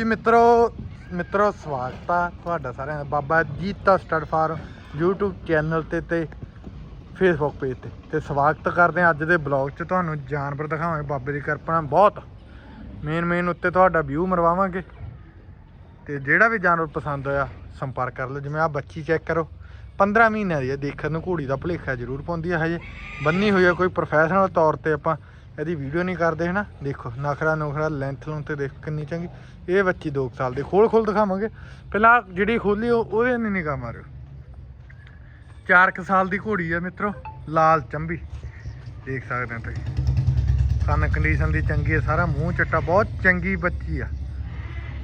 ਜੀ ਮਿੱਤਰੋ ਮਿੱਤਰੋ, ਸਵਾਗਤ ਆ ਤੁਹਾਡਾ ਸਾਰਿਆਂ ਦਾ Baba Jita stud farm YouTube channel ਤੇ ਤੇ Facebook ਪੇਜ ਤੇ। ਤੇ ਸਵਾਗਤ ਕਰਦੇ ਆ ਅੱਜ ਦੇ ਬਲੌਗ 'ਚ। ਤੁਹਾਨੂੰ ਜਾਨਵਰ ਦਿਖਾਵਾਂਗੇ ਬਾਬੇ ਦੀ ਕਿਰਪਾ ਨਾਲ ਬਹੁਤ। ਮੇਨ ਮੇਨ ਉੱਤੇ ਤੁਹਾਡਾ ਵਿਊ ਮਰਵਾਵਾਂਗੇ। ਤੇ ਜਿਹੜਾ ਵੀ ਜਾਨਵਰ ਪਸੰਦ ਹੋਇਆ, ਸੰਪਰਕ ਕਰ ਲਓ। ਜਿਵੇਂ ਆ ਬੱਚੀ ਚੈੱਕ ਕਰੋ। 15 ਮਹੀਨਿਆਂ ਦੀ ਹੈ ਦੇਖਣ ਨੂੰ ਘੋੜੀ ਦਾ ਭੁਲੇਖਾ ਜ਼ਰੂਰ ਪਾਉਂਦੀ ਹੈ ਹਜੇ। ਬੰਨੀ ਹੋਈ ਹੈ ਕੋਈ ਪ੍ਰੋਫੈਸ਼ਨਲ ਤੌਰ ਤੇ ਆਪਾਂ ਇਹਦੀ ਵੀਡੀਓ ਨਹੀਂ ਕਰਦੇ ਹਨਾ? ਦੇਖੋ, ਨਖਰਾ ਨੁਖਰਾ ਲੈਂਥ ਲੂੰ ਤੇ ਦੇਖ, ਕਿੰਨੀ ਚੰਗੀ। ਇਹ ਬੱਚੀ 2 ਸਾਲ ਦੀ, ਖੋਲ ਖੋਲ ਦਿਖਾਵਾਂਗੇ। ਪਹਿਲਾਂ ਜਿਹੜੀ ਖੋਲੀ, ਉਹ ਉਹਦੇ ਨਹੀਂ ਨਿਗਾਹ ਮਾਰਿਓ। 4 ਸਾਲ ਦੀ ਘੋੜੀ ਆ ਮਿੱਤਰੋ, ਲਾਲ ਚੰਬੀ। ਦੇਖ ਸਕਦੇ ਹੋ ਤੁਸੀਂ। ਕੰਨ ਕੰਡੀਸ਼ਨ ਦੀ ਚੰਗੀ ਹੈ ਸਾਰਾ ਮੂੰਹ ਚੱਟਾ, ਬਹੁਤ ਚੰਗੀ ਬੱਚੀ ਆ।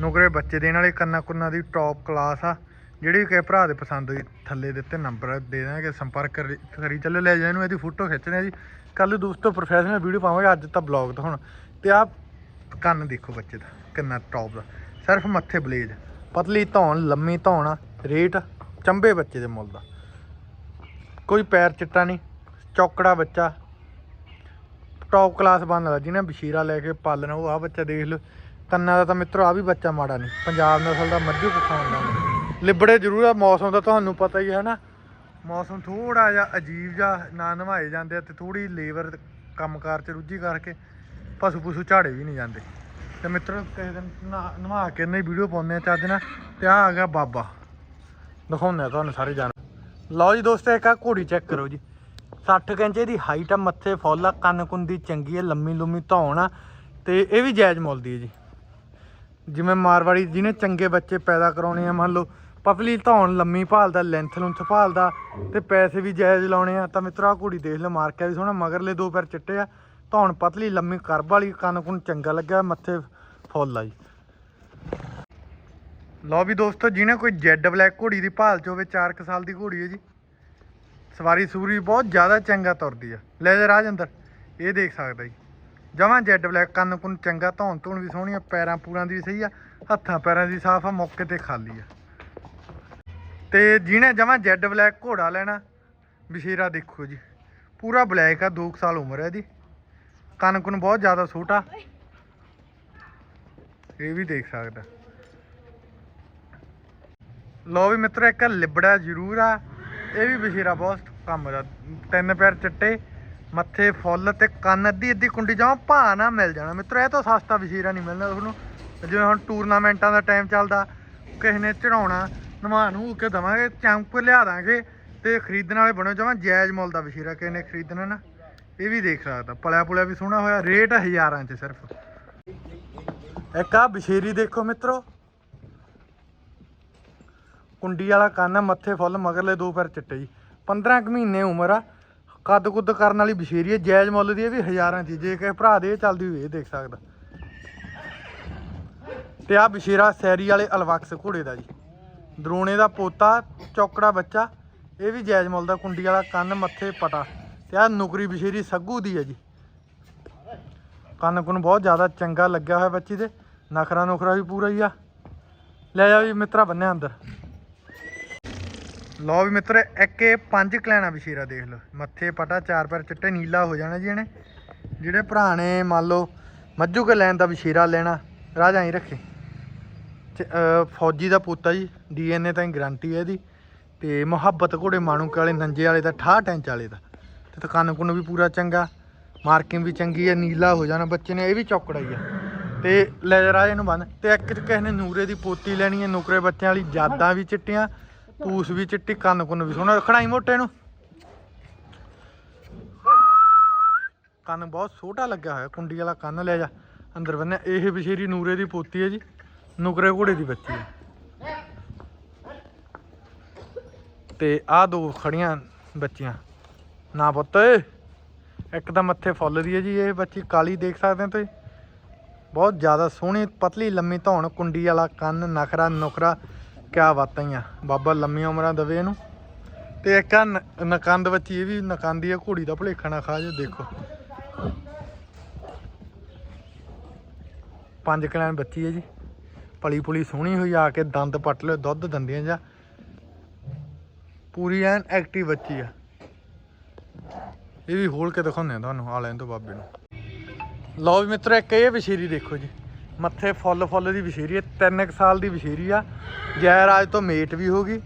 ਨੁਕਰੇ ਬੱਚੇ ਦੇਣ ਵਾਲੇ, ਕੰਨਾਂ ਕੁੰਨਾਂ ਦੀ ਟੌਪ ਕਲਾਸ ਆ। ਜਿਹੜੀ ਵੀ ਭਰਾ ਦੇ ਪਸੰਦ ਹੋਈ ਥੱਲੇ ਦਿੱਤੇ ਨੰਬਰ ਦੇ ਦਾਂਗੇ ਸੰਪਰਕ ਕਰੀ- ਕਰੀ ਚੱਲੇ ਲੈ ਜਾ ਇਹਨੂੰ ਇਹਦੀ ਫੋਟੋ ਖਿੱਚਦੇ ਆ ਜੀ। ਕੱਲ ਦੋਸਤੋ ਪ੍ਰੋਫੈਸ਼ਨਲ ਵੀਡੀਓ ਪਾਵਾਂਗੇ ਅੱਜ ਤਾਂ ਬਲੌਗ ਤਾਂ ਹੁਣ। ਤੇ ਆ ਕੰਨ ਦੇਖੋ ਬੱਚੇ ਦਾ ਕਿੰਨਾ ਟੌਪ ਦਾ। ਸਿਰਫ ਮੱਥੇ ਬਲੇਜ ਪਤਲੀ ਧੌਣ ਲੰਮੀ ਧੌਣ ਆ, ਰੇਟ ਚੰਬੇ ਬੱਚੇ ਦੇ ਮੁੱਲ ਦਾ। ਕੋਈ ਪੈਰ ਚਿੱਟਾ ਨਹੀਂ ਚੌਕੜਾ ਬੱਚਾ। ਟੌਪ ਕਲਾਸ ਬਣਦਾ ਜਿਹਨੇ ਬਸ਼ੀਰਾ ਲੈ ਕੇ ਪਾਲਣਾ ਉਹ ਆ ਬੱਚਾ ਦੇਖ ਲਓ। ਕੰਨਾਂ ਦਾ ਤਾਂ ਮਿੱਤਰੋ ਆ ਵੀ ਬੱਚਾ ਮਾੜਾ ਨਹੀਂ। ਪੰਜਾਬ ਨਸਲ ਦਾ ਮੱਝੂ ਪਖਾਉਣ ਦਾ। ਲਿਬੜੇ ਜ਼ਰੂਰ ਆ, ਮੌਸਮ ਦਾ ਤੁਹਾਨੂੰ ਪਤਾ ਹੀ ਹੈ ਨਾ। ਮੌਸਮ ਥੋੜਾ ਜਿਹਾ ਅਜੀਬ ਜਿਹਾ, ਨਾ ਨਵਾਏ ਜਾਂਦੇ ਆ ਤੇ ਥੋੜੀ ਲੇਬਰ ਕੰਮਕਾਰ ਚ ਰੁੱਝੀ ਕਰਕੇ ਪਸ਼ੂ ਪਸ਼ੂ ਝਾੜੇ ਵੀ ਨਹੀਂ ਜਾਂਦੇ। ਤੇ ਮਿੱਤਰੋ, ਕਿਸੇ ਦਿਨ ਨਹਾ- ਨਵਾ ਕੇ ਨਹੀਂ ਵੀਡੀਓ ਪਾਉਂਦੇ ਆ ਚੱਜ ਨਾਲ ਤੇ ਆ ਆ ਗਿਆ ਬਾਬਾ। ਦਿਖਾਉਂਦੇ ਆ ਤੁਹਾਨੂੰ ਸਾਰੇ ਜਾਨ ਲਓ ਜੀ ਦੋਸਤੋ, ਇੱਕ ਆ ਘੋੜੀ ਚੈੱਕ ਕਰੋ ਜੀ। 60 ਇੰਚ ਦੀ ਹਾਈਟ ਆ, ਮੱਥੇ ਫੁੱਲ ਆ, ਕੰਨ ਕੁੰਦੀ ਚੰਗੀ ਆ, ਲੰਮੀ ਲੰਮੀ ਧੌਣ ਆ ਤੇ ਇਹ ਵੀ ਜਾਇਜ਼ ਮੁੱਲ ਦੀ ਹੈ ਜੀ। ਜਿਵੇਂ ਮਾਰਵਾੜੀ ਜਿਹਨੇ ਚੰਗੇ ਬੱਚੇ ਪੈਦਾ ਕਰਾਉਣੇ ਆ, ਮੰਨ ਲਓ ਪਤਲੀ ਧੌਣ ਲੰਮੀ ਭਾਲਦਾ ਲੈਂਥ ਲੁੰਥ ਭਾਲਦਾ ਤੇ ਪੈਸੇ ਵੀ ਜਾਇਜ਼ ਲਾਉਣੇ ਆ। ਤਾਂ ਮਿੱਤਰਾ ਘੋੜੀ ਦੇਖ ਲਓ ਮਾਰਕਿਆ ਵੀ ਸੋਹਣਾ, ਮਗਰਲੇ ਦੋ ਪੈਰ ਚਿੱਟੇ ਆ, ਧੌਣ ਪਤਲੀ, ਲੰਮੀ ਕਰਬ ਵਾਲੀ, ਕੰਨ ਕੁੰਨ ਚੰਗਾ ਲੱਗਾ ਮੱਥੇ ਫੁੱਲ ਆ ਜੀ। ਲਓ ਵੀ ਦੋਸਤੋ, ਜਿਹਨੇ ਕੋਈ ਜੈਡ ਬਲੈਕ ਘੋੜੀ ਦੀ ਭਾਲ ਚ ਹੋਵੇ 4 ਸਾਲ ਦੀ ਘੋੜੀ ਹੈ ਜੀ। ਸਵਾਰੀ ਸੂਰੀ ਬਹੁਤ ਜ਼ਿਆਦਾ ਚੰਗਾ ਤੁਰਦੀ ਆ। ਲੈ ਜਾ ਰਾਜ ਅੰਦਰ, ਇਹ ਦੇਖ ਸਕਦਾ ਜੀ। ਜਮਾਂ ਜੈਡ ਬਲੈਕ ਕੰਨ ਕੁੰਨ ਚੰਗਾ, ਧੌਣ ਧੂਣ ਵੀ ਸੋਹਣੀ ਆ, ਪੈਰਾਂ ਪੂਰਾਂ ਦੀ ਵੀ ਸਹੀ ਆ, ਹੱਥਾਂ ਪੈਰਾਂ ਦੀ ਸਾਫ਼ ਆ, ਮੌਕੇ ਤੇ ਖਾਲੀ ਆ। ਤੇ ਜਿਹਨੇ ਜਮਾ ਜੈਡ ਬਲੈਕ ਘੋੜਾ ਲੈਣਾ, ਬਸ਼ੀਰਾ ਦੇਖੋ ਜੀ। ਪੂਰਾ ਬਲੈਕ ਆ 2 ਸਾਲ ਉਮਰ ਹੈ ਜੀ ਕੰਨ ਕੁੰਨ ਬਹੁਤ ਜ਼ਿਆਦਾ ਛੋਟਾ ਇਹ ਵੀ ਦੇਖ ਸਕਦਾ। ਲੋ ਵੀ ਮਿੱਤਰੋ, ਇੱਕ ਲਿਬੜਾ ਜ਼ਰੂਰ ਆ। ਇਹ ਵੀ ਬਸ਼ੀਰਾ ਬਹੁਤ ਕੰਮ ਦਾ। ਤਿੰਨ ਪੈਰ ਚਿੱਟੇ, ਮੱਥੇ ਫੁੱਲ ਤੇ ਕੰਨ ਅੱਧੀ ਅੱਧੀ ਕੁੰਡੀ ਜਾਵਾਂ ਭਾ ਨਾ ਮਿਲ ਜਾਣਾ। ਮਿੱਤਰੋ, ਇਹ ਤੋਂ ਸਸਤਾ ਬਸ਼ੀਰਾ ਨਹੀਂ ਮਿਲਣਾ ਤੁਹਾਨੂੰ। ਜਿਵੇਂ ਹੁਣ ਟੂਰਨਾਮੈਂਟਾਂ ਦਾ ਟਾਈਮ ਚੱਲਦਾ, ਕਿਸੇ ਨੇ ਚੜਾਉਣਾ ਨਵਾ ਨੂੰ ਕੇ ਦਵਾਂਗੇ ਚੰਪ ਲਿਆ ਦਾਂਗੇ ਤੇ ਖਰੀਦਣ ਵਾਲੇ ਬਣੋ ਜਾਵਾਂ ਜਾਇਜ਼ ਮੁੱਲ ਦਾ ਬਸ਼ੀਰਾ ਕਿਸੇ ਖਰੀਦਣਾ ਨਾ, ਇਹ ਵੀ ਦੇਖ ਸਕਦਾ। ਪਲਿਆ ਪੁਲਿਆ ਵੀ ਸੋਹਣਾ ਹੋਇਆ, ਰੇਟ ਹਜ਼ਾਰਾਂ 'ਚ ਸਿਰਫ। ਇੱਕ ਆ ਬਸ਼ੀਰੀ ਦੇਖੋ ਮਿੱਤਰੋ। ਕੁੰਡੀ ਵਾਲਾ ਕੰਨ ਮੱਥੇ ਫੁੱਲ, ਮਗਰਲੇ ਦੋ ਪੈਰ ਚਿੱਟੇ ਜੀ। 15 ਕੁ ਮਹੀਨੇ ਉਮਰ ਆ ਕੱਦ ਕੁੱਦ ਕਰਨ ਵਾਲੀ ਬਸ਼ੀਰੀ ਹੈ ਜਾਇਜ਼ ਮੁੱਲ ਦੀ ਇਹ ਵੀ ਹਜ਼ਾਰਾਂ ਚ ਜੇ ਕਿਸੇ ਭਰਾ ਦੇ ਇਹ ਚੱਲਦੀ ਹੋਈ, ਇਹ ਦੇਖ ਸਕਦਾ। ਤੇ ਆ ਬਸ਼ੀਰਾ ਸੈਰੀ ਵਾਲੇ ਅਲਵਕਸ ਘੋੜੇ ਦਾ ਜੀ। ਦਰੋਣੇ ਦਾ ਪੋਤਾ, ਚੌਕੜਾ ਬੱਚਾ, ਇਹ ਵੀ ਜਾਇਜ਼ ਮੁੱਲ ਦਾ, ਕੁੰਡੀ ਵਾਲਾ ਕੰਨ, ਮੱਥੇ, ਪਟਾ। ਤੇ ਆ ਨੁਕਰੀ ਬਸ਼ੀਰੀ ਸੱਗੂ ਦੀ ਹੈ ਜੀ। ਕੰਨ ਕੁਨ ਬਹੁਤ ਜ਼ਿਆਦਾ ਚੰਗਾ ਲੱਗਿਆ ਹੋਇਆ ਬੱਚੀ ਦੇ। ਨਖਰਾ ਨੁਖਰਾ ਵੀ ਪੂਰਾ ਹੀ ਆ। ਲੈ ਜਾ ਵੀ ਮਿੱਤਰਾ ਬੰਨਿਆ ਅੰਦਰ। ਲਓ ਵੀ ਮਿੱਤਰ, ਇੱਕ ਇਹ ਪੰਜ ਕਲੈਣਾ ਬਸ਼ੀਰਾ ਦੇਖ ਲਓ। ਮੱਥੇ, ਪਟਾ, ਚਾਰ ਪੈਰ ਚਿੱਟੇ, ਨੀਲਾ ਹੋ ਜਾਣਾ ਜੀ ਇਹਨੇ। ਜਿਹੜੇ ਭਰਾ ਨੇ ਮੰਨ ਲਓ ਮੱਝੂ ਕੇ ਲੈਣ ਦਾ ਬਸ਼ੀਰਾ ਲੈਣਾ ਰਾਜਾ ਹੀ ਰੱਖੇ। ਫੌਜੀ ਦਾ ਪੋਤਾ ਆ ਜੀ, ਡੀਐਨਏ ਤਾਂ ਗਾਰੰਟੀ ਹੈ ਇਹਦੀ। ਤੇ ਮੁਹੱਬਤ ਘੋੜੇ ਮਾਣੂਕ ਵਾਲੇ, ਨੰਜੇ ਵਾਲੇ ਦਾ 68 ਇੰਚ ਵਾਲੇ ਦਾ। ਤੇ ਤਕਾਨ ਕੁਨ ਵੀ ਪੂਰਾ ਚੰਗਾ, ਮਾਰਕਿੰਗ ਵੀ ਚੰਗੀ ਹੈ, ਨੀਲਾ ਹੋ ਜਾਣਾ, ਬੱਚੇ ਨੇ ਇਹ ਵੀ ਚੌਕੜਾ ਹੀ ਆ ਤੇ ਲੈ ਜਾ, ਰਾਜੇ ਨੂੰ ਬੰਨ। ਤੇ ਇੱਕ ਕਿਸੇ ਨੇ ਨੂਰੇ ਦੀ ਪੋਤੀ ਲੈਣੀ ਹੈ, ਨੁਕਰੇ ਬੱਚਿਆਂ ਵਾਲੀ ਜਾਦਾਂ ਵੀ ਚਿੱਟੀਆਂ ਪੂਸ ਵੀ ਚਿੱਟੀ, ਕੰਨ ਕੁੰਨ ਵੀ ਸੋਹਣਾ। ਖੜਾਈ ਮੋਟੇ ਨੂੰ। ਕੰਨ ਬਹੁਤ ਛੋਟਾ ਲੱਗਿਆ ਹੋਇਆ, ਕੁੰਡੀ ਵਾਲਾ ਕੰਨ ਲੈ ਜਾ। ਅੰਦਰ ਬੰਨਿਆ, ਇਹ ਬਸ਼ੇਰੀ ਨੂਰੇ ਦੀ ਪੋਤੀ ਹੈ ਜੀ। ਨੁਕਰੇ ਘੋੜੇ ਦੀ ਬੱਚੀ ਹੈ ਤੇ ਆਹ ਦੋ ਖੜੀਆਂ ਬੱਚੀਆਂ। ਨਾ ਪੁੱਤ, ਇੱਕ ਤਾਂ ਮੱਥੇ ਫੁੱਲ ਦੀ ਹੈ ਜੀ, ਇਹ ਬੱਚੀ ਕਾਲੀ ਦੇਖ ਸਕਦੇ ਹੋ ਤੁਸੀਂ। ਬਹੁਤ ਜ਼ਿਆਦਾ ਸੋਹਣੀ, ਪਤਲੀ, ਲੰਮੀ ਧੌਣ, ਕੁੰਡੀ ਵਾਲਾ ਕੰਨ, ਨਖਰਾ, ਨੁਖਰਾ, ਕਿਆ ਬਾਤਾਂ ਹੀ ਆ। ਬਾਬਾ ਲੰਮੀ ਉਮਰਾਂ ਦਵੇ ਇਹਨੂੰ। ਤੇ ਇੱਕ ਆ ਨ- ਨਕੰਦ ਬੱਚੀ, ਇਹ ਵੀ ਨਕੰਦੀ ਆ, ਘੋੜੀ ਦਾ ਭੁਲੇਖਾ ਨਾ ਖਾ ਜੇ ਦੇਖੋ। ਪੰਜ ਕਲੈਨ ਬੱਚੀ ਹੈ ਜੀ। ਪਲੀ ਪੁਲੀ ਸੋਹਣੀ ਹੋਈ ਆ ਕੇ ਦੰਦ ਪੱਟ ਲਿਓ ਦੁੱਧ ਦੰਦੀਆਂ ਜਾਂ ਪੂਰੀ ਐਨ ਐਕਟਿਵ ਬੱਚੀ ਆ। ਇਹ ਵੀ ਖੋਲ ਕੇ ਦਿਖਾਉਂਦੇ ਆ ਤੁਹਾਨੂੰ ਆ ਲੈਣ ਤੋਂ ਬਾਬੇ ਨੂੰ ਲਓ ਵੀ ਮਿੱਤਰੋ ਇੱਕ ਇਹ ਬਸ਼ੀਰੀ ਦੇਖੋ ਜੀ। ਮੱਥੇ ਫੁੱਲ ਫੁੱਲ ਦੀ ਵਿਸ਼ੇਰੀ ਹੈ 3 ਸਾਲ ਦੀ ਵਿਸ਼ੇਰੀ ਆ। ਜੈਰਾਜ ਤੋਂ ਮੇਟ ਵੀ ਹੋ ਗਈ।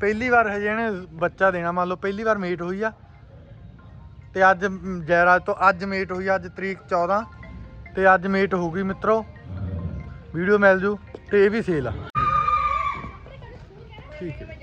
ਪਹਿਲੀ ਵਾਰ ਹਜੇ ਇਹਨੇ ਬੱਚਾ ਦੇਣਾ ਮੰਨ ਲਓ ਪਹਿਲੀ ਵਾਰ ਮੇਟ ਹੋਈ ਆ। ਤੇ ਅੱਜ ਮ, ਜੈਰਾਜ ਤੋਂ ਅੱਜ ਮੇਟ ਹੋਈ ਅੱਜ ਤਰੀਕ 14 ਤੇ ਅੱਜ ਮੇਟ ਹੋ ਗਈ ਮਿੱਤਰੋ ਵੀਡੀਓ ਮਿਲ ਜੂ ਤੇ ਇਹ ਵੀ ਸੇਲ ਆ। ਠੀਕ ਹੈ।